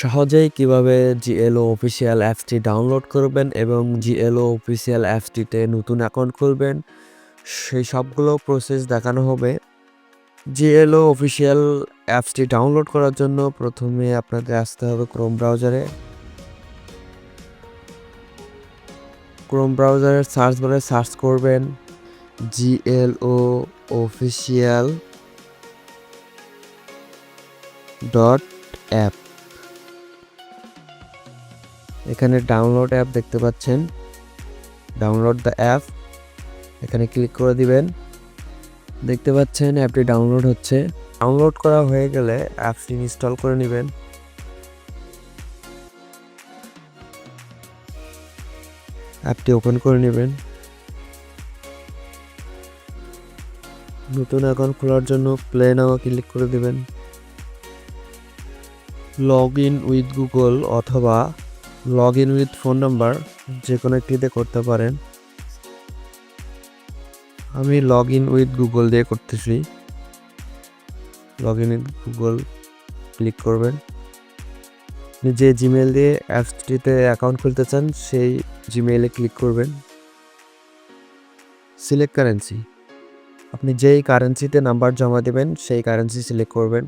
সহজেই কীভাবে জিএলও অফিসিয়াল অ্যাপসটি ডাউনলোড করবেন এবং জিএলও অফিসিয়াল অ্যাপসটিতে নতুন অ্যাকাউন্ট খুলবেন, সেই সবগুলো প্রসেস দেখানো হবে। জিএলও অফিসিয়াল অ্যাপসটি ডাউনলোড করার জন্য প্রথমে আপনাদের আসতে হবে ক্রোম ব্রাউজারে ক্রোম ব্রাউজারের সার্চ বারে সার্চ করবেন জিএলও অফিসিয়াল ডট অ্যাপ এখানে ডাউনলোড অ্যাপ দেখতে পাচ্ছেন। ডাউনলোড দ্য অ্যাপ এখানে ক্লিক করে দিবেন। দেখতে পাচ্ছেন অ্যাপটি ডাউনলোড হচ্ছে। ডাউনলোড করা হয়ে গেলে অ্যাপটি ইনস্টল করে নেবেন। অ্যাপটি ওপেন করে নেবেন। নতুন অ্যাকাউন্ট খোলার জন্য প্লে নাও ক্লিক করে দিবেন। লগ ইন উইথ গুগল অথবা log in with phone number যে কোনো একটিতে করতে পারেন। আমি লগ ইন উইথ গুগল দিয়ে করতেছি। Log in with Google click করবেন। যে জিমেল দিয়ে অ্যাপসটিতে অ্যাকাউন্ট খুলতে চান, সেই জিমেইলে ক্লিক করবেন। সিলেক্ট কারেন্সি আপনি যেই কারেন্সিতে নাম্বার জমা দেবেন, সেই কারেন্সি সিলেক্ট করবেন।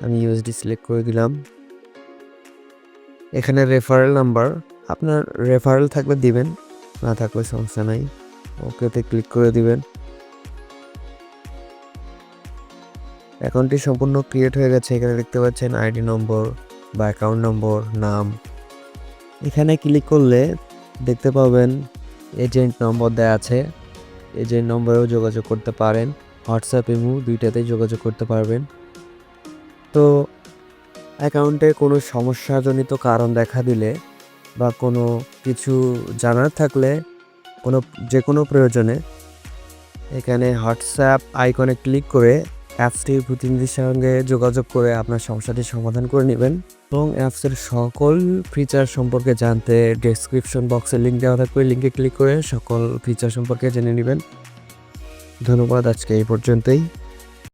আমি ইউএসডি সিলেক্ট করে দিলাম। এখানে রেফারেল নাম্বার আপনার রেফারেল থাকলে দিবেন, না থাকলে সমস্যা নাই। ওকেতে ক্লিক করে দিবেন। অ্যাকাউন্টটি সম্পূর্ণ ক্রিয়েট হয়ে গেছে, এখানে দেখতে পাচ্ছেন আইডি নম্বর বা অ্যাকাউন্ট নম্বর নাম। এখানে ক্লিক করলে দেখতে পাবেন এজেন্ট নম্বর দেওয়া আছে। এজেন্ট নম্বরেও যোগাযোগ করতে পারেন। হোয়াটসঅ্যাপ ইমু দুইটাতেই যোগাযোগ করতে পারবেন। তো অ্যাকাউন্টে কোনো সমস্যাজনিত কারণ দেখা দিলে বা কোনো কিছু জানার থাকলে কোনো, যে কোনো প্রয়োজনে এখানে হোয়াটসঅ্যাপ আইকনে ক্লিক করে অ্যাপসটির প্রতিনিধির সঙ্গে যোগাযোগ করে আপনার সমস্যাটি সমাধান করে নেবেন এবং অ্যাপসের সকল ফিচার সম্পর্কে জানতে ডেসক্রিপশন বক্সে লিঙ্ক দেওয়া থাকবে। লিঙ্কে ক্লিক করে সকল ফিচার সম্পর্কে জেনে নেবেন। ধন্যবাদ, আজকে এই পর্যন্তই।